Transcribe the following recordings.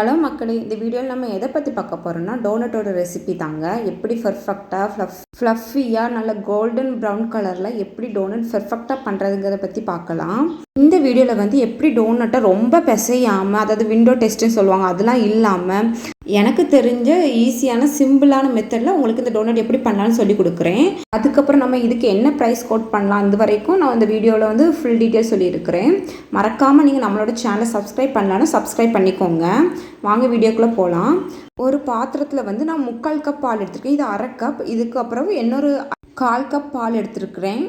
paloma மக்களே இந்த வீடியோவில் நம்ம எதை பற்றி பார்க்க போகிறோம்னா டோனட்டோட ரெசிபி தாங்க. எப்படி பர்ஃபெக்டாக ஃப்ளஃப் ஃப்ளஃபியாக நல்ல கோல்டன் ப்ரௌன் கலரில் எப்படி டோனட் பர்ஃபெக்டாக பண்ணுறதுங்கிறத பற்றி பார்க்கலாம். இந்த வீடியோவில் வந்து எப்படி டோனட்டை ரொம்ப பிசையாமல் அதாவது விண்டோ டெஸ்ட்டுன்னு சொல்லுவாங்க அதெல்லாம் இல்லாமல் எனக்கு தெரிஞ்ச ஈஸியான சிம்பிளான மெத்தடில் உங்களுக்கு இந்த டோனட் எப்படி பண்ணலாம்னு சொல்லி கொடுக்குறேன். அதுக்கப்புறம் நம்ம இதுக்கு என்ன ப்ரைஸ் கோட் பண்ணலாம் இது வரைக்கும் நான் இந்த வீடியோவில் வந்து ஃபுல் டீட்டெயில் சொல்லியிருக்கிறேன். மறக்காமல் நீங்கள் நம்மளோட சேனலை சப்ஸ்கிரைப் பண்ணலான்னு சப்ஸ்கிரைப் பண்ணிக்கோங்க. வாங்க வீடியோக்குள்ளே போகலாம் ஒரு பாத்திரத்தில் வந்து நான் முக்கால் கப் பால் எடுத்திருக்கேன். இது அரை கப் இதுக்கப்புறம் இன்னொரு கால் கப் பால் எடுத்திருக்கிறேன்.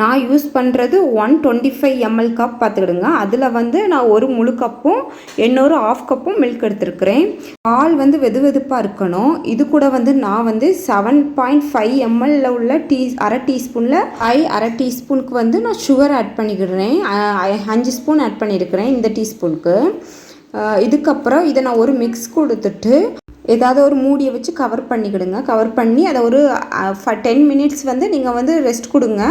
நான் யூஸ் பண்ணுறது one twenty five ml cup பார்த்துக்கிடுங்க. அதில் வந்து நான் ஒரு முழு கப்பும் இன்னொரு ஆஃப் கப்பும் மில்க் எடுத்திருக்கிறேன். பால் வந்து வெது வெதுப்பாக இருக்கணும். இது கூட வந்து நான் வந்து செவன் பாயிண்ட் ஃபைவ் எம்எல்ல உள்ள டீ அரை டீஸ்பூனில் ஐ அரை டீஸ்பூனுக்கு வந்து நான் சுகர் ஆட் பண்ணிக்கிறேன் அஞ்சு ஸ்பூன் ஆட் பண்ணியிருக்கிறேன் இந்த டீஸ்பூனுக்கு. இதுக்கப்புறம் இதை நான் ஒரு மிக்ஸ் கொடுத்துட்டு ஏதாவது ஒரு மூடியை வச்சு கவர் பண்ணிக்கிடுங்க. கவர் பண்ணி அதை ஒரு டென் மினிட்ஸ் வந்து நீங்கள் வந்து ரெஸ்ட் கொடுங்க.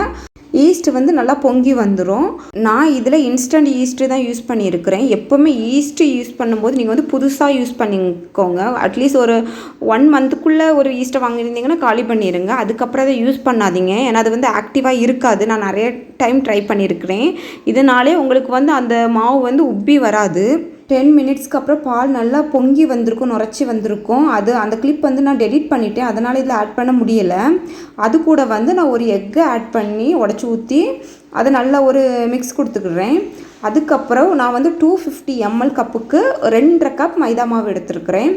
ஈஸ்ட் வந்து நல்லா பொங்கி வந்துடும் நான் இதில் இன்ஸ்டன்ட் ஈஸ்ட்டு தான் யூஸ் பண்ணியிருக்கிறேன். எப்போவுமே ஈஸ்ட்டு யூஸ் பண்ணும்போது நீங்கள் வந்து புதுசாக யூஸ் பண்ணிக்கோங்க. அட்லீஸ்ட் ஒரு ஒன் மந்த்துக்குள்ளே ஒரு ஈஸ்ட்டை வாங்கியிருந்தீங்கன்னா காலி பண்ணிடுங்க அதுக்கப்புறம் அதை யூஸ் பண்ணாதீங்க. ஏன்னா அது வந்து ஆக்டிவாக இருக்காது. நான் நிறைய டைம் ட்ரை பண்ணியிருக்கிறேன். இதனாலே உங்களுக்கு வந்து அந்த மாவு வந்து உப்பி வராது. டென் மினிட்ஸ்க்கு அப்புறம் பால் நல்லா பொங்கி வந்திருக்கும் நுரைச்சி வந்திருக்கும். அது அந்த கிளிப் வந்து நான் டெலிட் பண்ணிட்டேன். அதனால் இதில் ஆட் பண்ண முடியலை. அது கூட வந்து நான் ஒரு எக்கை ஆட் பண்ணி உடச்சி ஊற்றி அதை நல்லா ஒரு மிக்ஸ் கொடுத்துக்கிறேன். அதுக்கப்புறம் நான் வந்து டூ ஃபிஃப்டி எம்எல் கப்புக்கு ரெண்டரை கப் மைதா மாவு எடுத்திருக்கிறேன்.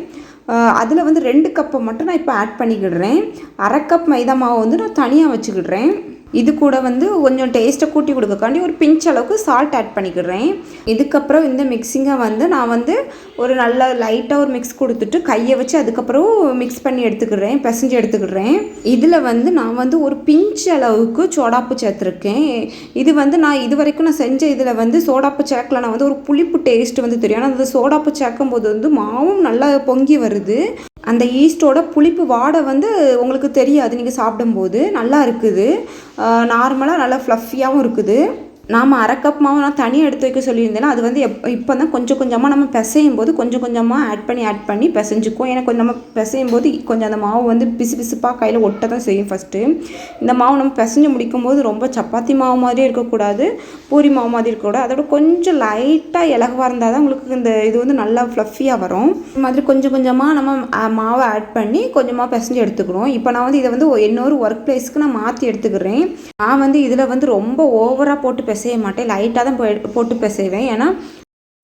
அதில் வந்து ரெண்டு கப்பை மட்டும் நான் இப்போ ஆட் பண்ணிக்கிடுறேன். அரை கப் மைதா மாவை வந்து நான் தனியாக வச்சுக்கிடுறேன். இது கூட வந்து கொஞ்சம் டேஸ்ட்டை கூட்டி கொடுக்கக்காண்டி ஒரு பிஞ்ச் அளவுக்கு சால்ட் ஆட் பண்ணிக்கிறேன். இதுக்கப்புறம் இந்த மிக்சிங்கை வந்து நான் வந்து ஒரு நல்ல லைட்டாக ஒரு மிக்ஸ் கொடுத்துட்டு கையை வச்சு அதுக்கப்புறம் மிக்ஸ் பண்ணி எடுத்துக்கிடுறேன் பிசைஞ்சு எடுத்துக்கிடுறேன் இதில் வந்து நான் வந்து ஒரு பிஞ்ச் அளவுக்கு சோடாப்பு சேர்த்துருக்கேன். இது வந்து நான் இது வரைக்கும் நான் செஞ்ச இதில் வந்து சோடாப்பு சேர்க்கல. நான் வந்து ஒரு புளிப்பு டேஸ்ட் வந்து தெரியும். ஆனால் அந்த சோடாப்பு சேர்க்கும் போது வந்து மாவும் நல்லா பொங்கி வருது. அந்த ஈஸ்டோட புளிப்பு வாடை வந்து உங்களுக்கு தெரியாது. நீங்கள் சாப்பிடும்போது நல்லா இருக்குது. நார்மலாக நல்லா ஃப்ளஃபியாகவும் இருக்குது. நாம் அரை கப் மாவு நான் தனியாக எடுத்து வைக்க சொல்லியிருந்தேன்னா அது வந்து எப் இப்போ தான் கொஞ்சம் கொஞ்சமாக நம்ம பிசையும் போது கொஞ்சம் கொஞ்சமாக ஆட் பண்ணி ஆட் பண்ணி பிசைஞ்சுக்கும் ஏன்னா கொஞ்சம் நம்ம பிசையும் போது கொஞ்சம் அந்த மாவு வந்து பிசு பிசுப்பாக கையில் ஒட்ட தான் செய்யும் ஃபஸ்ட்டு இந்த மாவு நம்ம பிசைஞ்சு முடிக்கும் போது ரொம்ப சப்பாத்தி மாவு மாதிரியே இருக்கக்கூடாது பூரி மாவு மாதிரி இருக்கக்கூடாது. அதோட கொஞ்சம் லைட்டாக இலகுவாக இருந்தால் தான் உங்களுக்கு இந்த இது வந்து நல்லா ஃப்ளஃபியாக வரும். இந்த மாதிரி கொஞ்சம் கொஞ்சமாக நம்ம மாவை ஆட் பண்ணி கொஞ்சமாக பிசைஞ்சு எடுத்துக்கணும் இப்போ நான் வந்து இதை வந்து இன்னொரு ஒர்க் பிளேஸ்க்கு நான் மாற்றி எடுத்துக்கிறேன். நான் வந்து இதில் வந்து ரொம்ப ஓவராக போட்டு பிசைய மாட்டேன். லைட்டாக தான் போய்- போட்டு பிசைவேன். ஏன்னா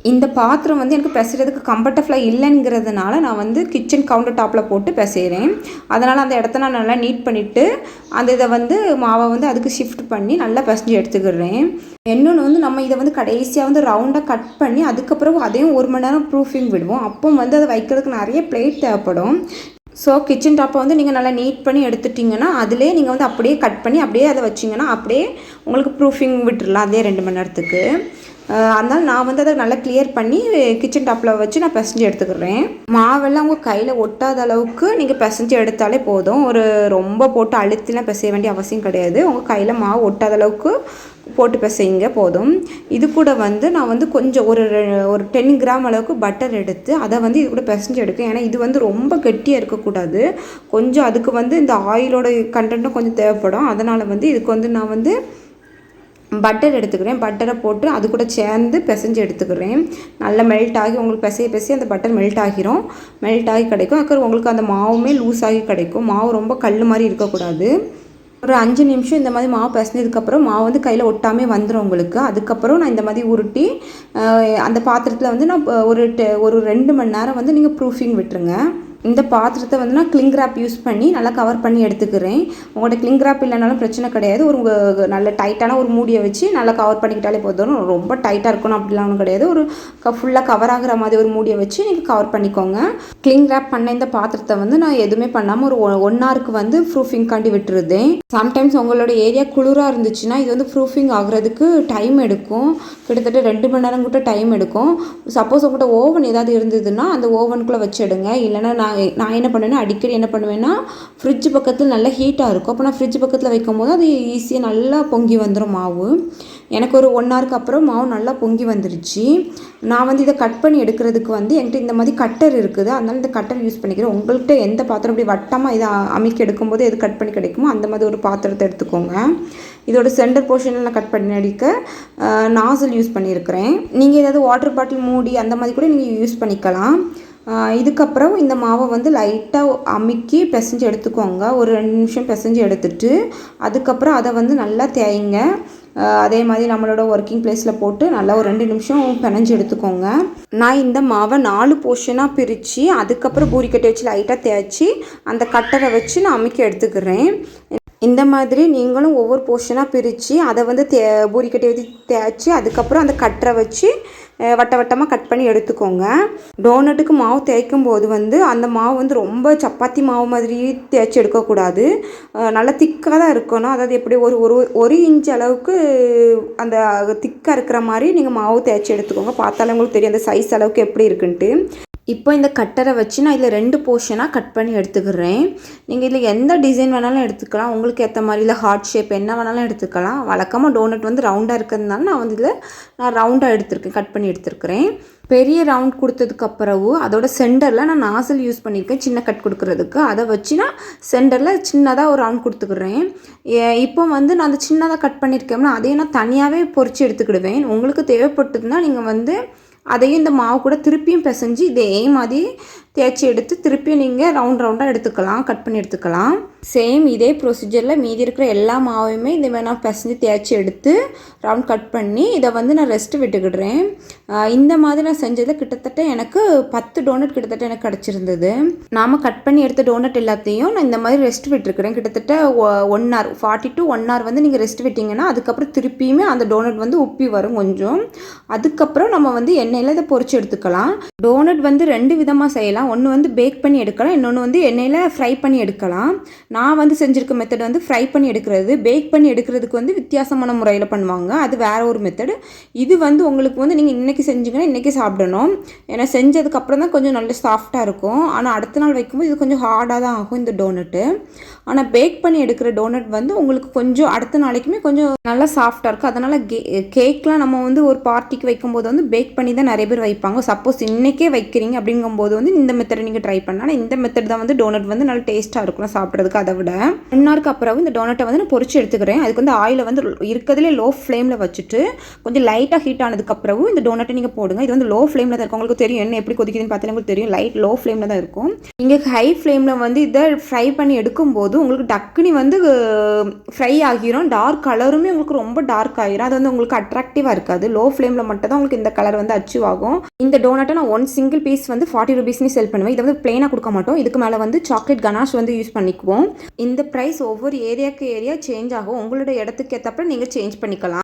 இந்த பாத்திரம் வந்து எனக்கு பிசைறதுக்கு கம்ஃபர்டபுளாக இல்லைங்கிறதுனால நான் வந்து கிச்சன் கவுண்டர் டாப்பில் போட்டு பிசைகிறேன் அதனால் அந்த இடத்த நான் நல்லா நீட் பண்ணிவிட்டு அந்த இதை வந்து மாவை வந்து அதுக்கு ஷிஃப்ட் பண்ணி நல்லா பிசைஞ்சு எடுத்துக்கிடுறேன் இன்னொன்று வந்து நம்ம இதை வந்து கடைசியாக வந்து ரவுண்டாக கட் பண்ணி அதுக்கப்புறம் அதையும் ஒரு மணி நேரம் ப்ரூஃபிங் விடுவோம். அப்போ வந்து அதை வைக்கிறதுக்கு நிறைய பிளேட் தேவைப்படும். ஸோ கிச்சன் டாப்பை வந்து நீங்கள் நல்லா நீட் பண்ணி எடுத்துட்டிங்கன்னா அதிலே நீங்கள் வந்து அப்படியே கட் பண்ணி அப்படியே அதை வச்சிங்கன்னா அப்படியே உங்களுக்கு ப்ரூஃபிங் விட்டுறலாம் அதே ரெண்டு மணி நேரத்துக்கு. அதனால் நான் வந்து அதை நல்லா கிளியர் பண்ணி கிச்சன் டாப்பில் வச்சு நான் பிசைஞ்சு எடுத்துக்கிறேன். மாவெல்லாம் உங்கள் கையில் ஒட்டாத அளவுக்கு நீங்கள் பிசைஞ்சு எடுத்தாலே போதும். ஒரு ரொம்ப போட்டு அழுத்திலாம் பிசைய வேண்டிய அவசியம் கிடையாது. உங்கள் கையில் மாவு ஒட்டாத அளவுக்கு போட்டு பிசைங்க போதும். இது கூட வந்து நான் வந்து கொஞ்சம் ஒரு ரெ- ஒரு டென் கிராம் அளவுக்கு பட்டர் எடுத்து அதை வந்து இது கூட பிசைஞ்சு எடுக்கேன். ஏன்னா இது வந்து ரொம்ப கெட்டியாக இருக்கக்கூடாது. கொஞ்சம் அதுக்கு வந்து இந்த ஆயிலோட கண்டென்ட்டும் கொஞ்சம் தேவைப்படும். அதனால் வந்து இதுக்கு வந்து நான் வந்து பட்டர் எடுத்துக்கிறேன். பட்டரை போட்டு அது கூட சேர்ந்து பிசைஞ்சு எடுத்துக்கிறேன். நல்லா மெல்ட் ஆகி உங்களுக்கு பிசைய பிசைய அந்த பட்டர் மெல்ட் ஆகிரும். மெல்ட் ஆகி கிடைக்கும். அக்கறம் உங்களுக்கு அந்த மாவுமே லூஸ் ஆகி கிடைக்கும். மாவு ரொம்ப கல் மாதிரி இருக்கக்கூடாது. ஒரு அஞ்சு நிமிஷம் இந்த மாதிரி மாவு பிசைஞ்சதுக்கப்புறம் மாவு வந்து கையில் ஒட்டாமே வந்துடும் உங்களுக்கு. அதுக்கப்புறம் நான் இந்த மாதிரி உருட்டி அந்த பாத்திரத்தில் வந்து நான் ஒரு டெ- ஒரு ரெண்டு மணி நேரம் வந்து நீங்கள் ப்ரூஃபிங் விட்டுருங்க. இந்த பாத்திரத்தை வந்து நான் கிளிங் wrap யூஸ் பண்ணி நல்லா கவர் பண்ணி எடுத்துக்கிறேன். உங்கள்கிட்ட கிளிங் wrap இல்லைனாலும் பிரச்சனை கிடையாது. ஒரு நல்ல டைட்டான ஒரு மூடியை வச்சு நல்லா கவர் பண்ணிக்கிட்டாலே போதும். ரொம்ப டைட்டாக இருக்கணும் அப்படிலாம் ஒன்றும் கிடையாது. ஒரு ஃபுல்லாக கவர் ஆகுற மாதிரி ஒரு மூடியை வச்சு நீங்கள் கவர் பண்ணிக்கோங்க. கிளிங் wrap பண்ண இந்த பாத்திரத்தை வந்து நான் எதுவுமே பண்ணாமல் ஒரு ஒன் ஹவருக்கு வந்து ப்ரூஃபிங் காண்டி விட்டுருதேன். சம்டைம்ஸ் உங்களோட ஏரியா குளிராக இருந்துச்சுன்னா இது வந்து ப்ரூஃபிங் ஆகுறதுக்கு டைம் எடுக்கும். கிட்டத்தட்ட ரெண்டு மணி நேரம் கூட டைம் எடுக்கும். சப்போஸ் உங்கள்கிட்ட ஓவன் ஏதாவது இருந்ததுன்னா அந்த ஓவனுக்குள்ளே வச்சுடுங்க இல்லைன்னா நான் நான் என்ன பண்ணுவேன்னா அடிக்கடி என்ன பண்ணுவேன்னா ஃப்ரிட்ஜ் பக்கத்தில் நல்லா ஹீட்டாக இருக்கும். அப்போ நான் ஃப்ரிட்ஜ் பக்கத்தில் வைக்கும்போது அது ஈஸியாக நல்லா பொங்கி வந்துடும் மாவு. எனக்கு ஒரு ஒன் ஹவருக்கு அப்புறம் மாவு நல்லா பொங்கி வந்துருச்சு. நான் வந்து இதை கட் பண்ணி எடுக்கிறதுக்கு வந்து என்கிட்ட இந்த மாதிரி கட்டர் இருக்குது. அதனால் இந்த கட்டர் யூஸ் பண்ணிக்கிறேன். உங்கள்கிட்ட எந்த பாத்திரம் இப்படி வட்டமாக இதை அமைக்க எடுக்கும்போது எது கட் பண்ணி கிடைக்குமோ அந்த மாதிரி ஒரு பாத்திரத்தை எடுத்துக்கோங்க. இதோட சென்டர் போர்ஷனில் நான் கட் பண்ணி அடிக்க நாசல் யூஸ் பண்ணியிருக்கிறேன். நீங்கள் ஏதாவது வாட்டர் பாட்டில் மூடி அந்த மாதிரி கூட நீங்கள் யூஸ் பண்ணிக்கலாம். இதுக்கப்புறம் இந்த மாவை வந்து லைட்டாக அமுக்கி பிசைஞ்சு எடுத்துக்கோங்க. ஒரு ரெண்டு நிமிஷம் பிசைஞ்சு எடுத்துட்டு அதுக்கப்புறம் அதை வந்து நல்லா தேய்ங்க. அதே மாதிரி நம்மளோட ஒர்க்கிங் பிளேஸில் போட்டு நல்லா ஒரு ரெண்டு நிமிஷம் பிணைஞ்சு எடுத்துக்கோங்க. நான் இந்த மாவை நாலு போர்ஷனாக பிரித்து அதுக்கப்புறம் பூரிக்கட்டை வச்சு லைட்டாக தேய்ச்சி அந்த கட்டரை வச்சு நான் அமுக்கி எடுத்துக்கிறேன். இந்த மாதிரி நீங்களும் ஒவ்வொரு போர்ஷனாக பிரித்து அதை வந்து தே பூரிக்கட்டையை வச்சு தேய்ச்சி அதுக்கப்புறம் அந்த கட்டரை வச்சு வட்ட வட்டமாக கட் பண்ணி எடுத்துக்கோங்க. டோனட்டுக்கு மாவு தேய்க்கும் போது வந்து அந்த மாவு வந்து ரொம்ப சப்பாத்தி மாவு மாதிரி தேய்ச்சி எடுக்கக்கூடாது. நல்லா திக்காக தான் இருக்கணும். அதாவது எப்படி ஒரு ஒரு ஒரு இன்ச் அளவுக்கு அந்த திக்காக இருக்கிற மாதிரி நீங்கள் மாவு தேய்ச்சி எடுத்துக்கோங்க. பார்த்தாலே உங்களுக்கு தெரியும் அந்த சைஸ் அளவுக்கு எப்படி இருக்குன்ட்டு. இப்போ இந்த கட்டரை வச்சு நான் இதில் ரெண்டு போர்ஷனாக கட் பண்ணி எடுத்துக்கிறேன். நீங்கள் இதில் எந்த டிசைன் வேணாலும் எடுத்துக்கலாம். உங்களுக்கு ஏற்ற மாதிரி இல்லை ஹார்ட் ஷேப் என்ன வேணாலும் எடுத்துக்கலாம். வழக்கமாக டோனட் வந்து ரவுண்டாக இருக்கிறதுனால நான் வந்து இதில் நான் ரவுண்டாக எடுத்துருக்கேன். கட் பண்ணி எடுத்திருக்கிறேன். பெரிய ரவுண்ட் கொடுத்ததுக்கு அப்புறவு அதோட சென்டரில் நான் நாசல் யூஸ் பண்ணியிருக்கேன் சின்ன கட் கொடுக்குறதுக்கு. அதை வச்சு நான் சென்டரில் சின்னதாக ஒரு ரவுண்ட் கொடுத்துக்கிறேன். ஏ- இப்போ வந்து நான் அந்த சின்னதாக கட் பண்ணியிருக்கேன்னா அதையும் நான் தனியாகவே பொறிச்சு எடுத்துக்கிடுவேன். உங்களுக்கு தேவைப்பட்டதுன்னா நீங்கள் வந்து அதையும் இந்த மாவு கூட திருப்பியும் பிசைஞ்சு இதே மாதிரி தேய்ச்சி எடுத்து திருப்பியும் நீங்கள் ரவுண்ட் ரவுண்டாக எடுத்துக்கலாம். கட் பண்ணி எடுத்துக்கலாம். சேம் இதே ப்ரொசீஜரில் மீதி இருக்கிற எல்லா மாவையுமே இந்த மாதிரி நான் பிசைஞ்சு தேய்ச்சி எடுத்து ரவுண்ட் கட் பண்ணி இதை வந்து நான் ரெஸ்ட்டு விட்டுக்கிடுறேன். இந்த மாதிரி நான் செஞ்சதில் கிட்டத்தட்ட எனக்கு பத்து டோனட் கிட்டத்தட்ட எனக்கு கிடச்சிருந்தது. நாம் கட் பண்ணி எடுத்த டோனட் எல்லாத்தையும் நான் இந்த மாதிரி ரெஸ்ட் விட்டுருக்கிறேன். கிட்டத்தட்ட one hour forty to one hour வந்து நீங்கள் ரெஸ்ட் விட்டிங்கன்னா அதுக்கப்புறம் திருப்பியுமே அந்த டோனட் வந்து உப்பி வரும் கொஞ்சம். அதுக்கப்புறம் நம்ம வந்து எண்ணெயில் இதை எடுத்துக்கலாம். டோனட் வந்து ரெண்டு விதமாக செய்யலாம். ஒன்று வந்து பேக் பண்ணி எடுக்கலாம். இன்னொன்று வந்து எண்ணெயில் ஃப்ரை பண்ணி எடுக்கலாம். நான் வந்து செஞ்சுருக்க மெத்தட் வந்து ஃப்ரை பண்ணி எடுக்கிறது பேக் பண்ணி எடுக்கிறதுக்கு வந்து வித்தியாசமான முறையில் பண்ணுவாங்க. அது வேற ஒரு மெத்தடு இது வந்து உங்களுக்கு வந்து நீங்கள் இன்றைக்கி செஞ்சீங்கன்னா இன்றைக்கி சாப்பிடணும். ஏன்னா செஞ்சதுக்கப்புறம் தான் கொஞ்சம் நல்ல சாஃப்டாக இருக்கும். ஆனால் அடுத்த நாள் வைக்கும்போது இது கொஞ்சம் ஹார்டாக தான் ஆகும் இந்த டோனட்டு ஆனால் பேக் பண்ணி எடுக்கிற டோனட் வந்து உங்களுக்கு கொஞ்சம் அடுத்த நாளைக்குமே கொஞ்சம் நல்லா சாஃப்டாக இருக்கும். அதனால் கே கேக்லாம் நம்ம வந்து ஒரு பார்ட்டிக்கு வைக்கும்போது வந்து பேக் பண்ணி தான் நிறைய பேர் வைப்பாங்க. சப்போஸ் இன்றைக்கே வைக்கிறீங்க அப்படிங்கும்போது வந்து இந்த மெத்தடை நீங்கள் ட்ரை பண்ணால் இந்த மெத்தட் தான் வந்து டோனட் வந்து நல்லா டேஸ்ட்டாக இருக்கும் சாப்பிட்றதுக்கு அதை விட. ரெண்டு அப்புறம் இந்த டோனட்டை வந்து நான் பொறிச்சு எடுத்துக்கிறேன். அதுக்கு வந்து ஆயிலை வந்து இருக்கிறதுலே லோ ஃப்ளேமில் வச்சுட்டு கொஞ்சம் லைட்டாக ஹீட் ஆனதுக்கப்புறம் இந்த டோனட்டை நீங்கள் போடுங்க. இது வந்து லோ ஃப்ளேமில் தான் இருக்கும். உங்களுக்கு தெரியும் என்ன எப்படி கொதிக்குதுன்னு பார்த்தா உங்களுக்கு தெரியும். லைட் லோ ஃப்ளேமில் தான் இருக்கும். நீங்கள் ஹை ஃப்ளேமில் வந்து இதை ஃப்ரை பண்ணி எடுக்கும்போது உங்களுக்கு டக்குனி வந்து ஃப்ரை ஆகிரும். டார்க் கலருமே உங்களுக்கு ரொம்ப டார்க் ஆகிரும் அது வந்து உங்களுக்கு அட்ராக்டிவாக இருக்காது. லோ ஃப்ளேமில் மட்டும் தான் உங்களுக்கு இந்த கலர் வந்து அச்சீவ் ஆகும். இந்த டோனட்டை நான் ஒன் சிங்கிள் பீஸ் வந்து ஃபார்ட்டி ருபீஸ்னு செல் பண்ணுவேன். இதை வந்து பிளெயினாக கொடுக்க மாட்டோம். இதுக்கு மேலே வந்து சாக்லேட் கனாஷ் வந்து யூஸ் பண்ணிக்குவோம். இந்த ப்ரைஸ் ஒவ்வொரு ஏரியாவுக்கு ஏரியா சேஞ்ச் ஆகும். உங்களோட இடத்துக்கு ஏற்றப்ப நீங்கள் சேஞ்ச் பண்ணிக்கலாம்.